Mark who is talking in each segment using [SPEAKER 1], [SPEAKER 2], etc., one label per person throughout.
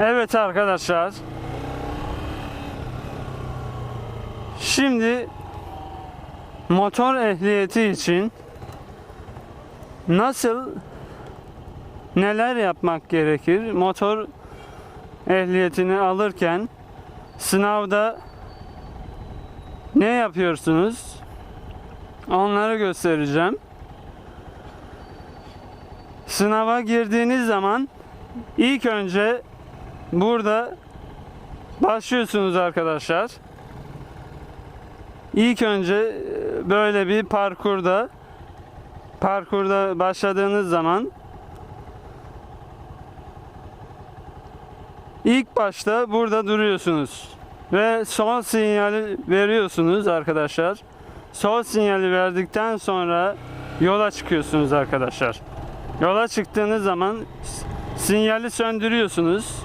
[SPEAKER 1] Evet arkadaşlar. Şimdi motor ehliyeti için nasıl neler yapmak gerekir? Motor ehliyetini alırken sınavda ne yapıyorsunuz? Onları göstereceğim. Sınava girdiğiniz zaman ilk önce burada başlıyorsunuz arkadaşlar. İlk önce e, böyle bir parkurda parkurda başladığınız zaman ilk başta burada duruyorsunuz ve sol sinyali veriyorsunuz arkadaşlar. Sol sinyali verdikten sonra yola çıkıyorsunuz arkadaşlar. Yola çıktığınız zaman sinyali söndürüyorsunuz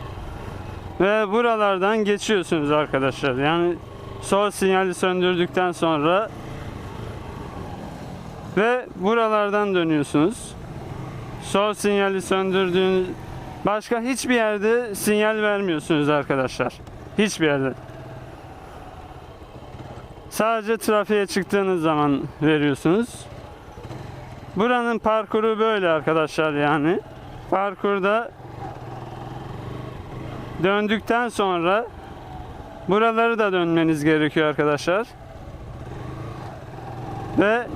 [SPEAKER 1] ve buralardan geçiyorsunuz arkadaşlar. Yani sol sinyali söndürdükten sonra ve buralardan dönüyorsunuz. Sol sinyali söndürdüğünüz başka hiçbir yerde sinyal vermiyorsunuz arkadaşlar. Hiçbir yerde. Sadece trafiğe çıktığınız zaman veriyorsunuz. Buranın parkuru böyle arkadaşlar yani. Parkurda döndükten sonra buraları da dönmeniz gerekiyor arkadaşlar. Ve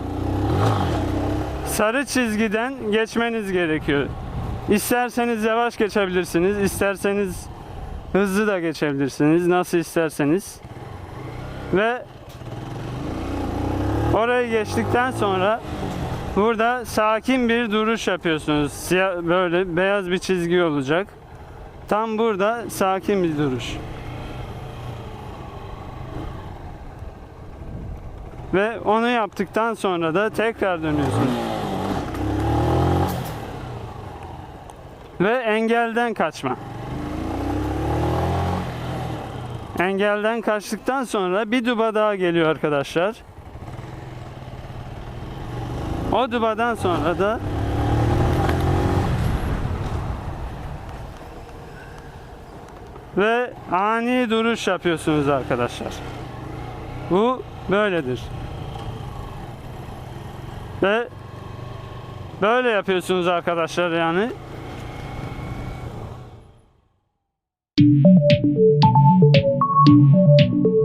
[SPEAKER 1] sarı çizgiden geçmeniz gerekiyor. İsterseniz yavaş geçebilirsiniz, isterseniz hızlı da geçebilirsiniz. Nasıl isterseniz. Ve orayı geçtikten sonra burada sakin bir duruş yapıyorsunuz. Siyah, böyle beyaz bir çizgi olacak. Tam burada sakin bir duruş. Ve onu yaptıktan sonra da tekrar dönüyorsunuz. Ve engelden kaçma. Engelden kaçtıktan sonra bir duba daha geliyor arkadaşlar. Moduba'dan sonra da ve ani duruş yapıyorsunuz arkadaşlar. Bu böyledir. Ve böyle yapıyorsunuz arkadaşlar yani. Thank you.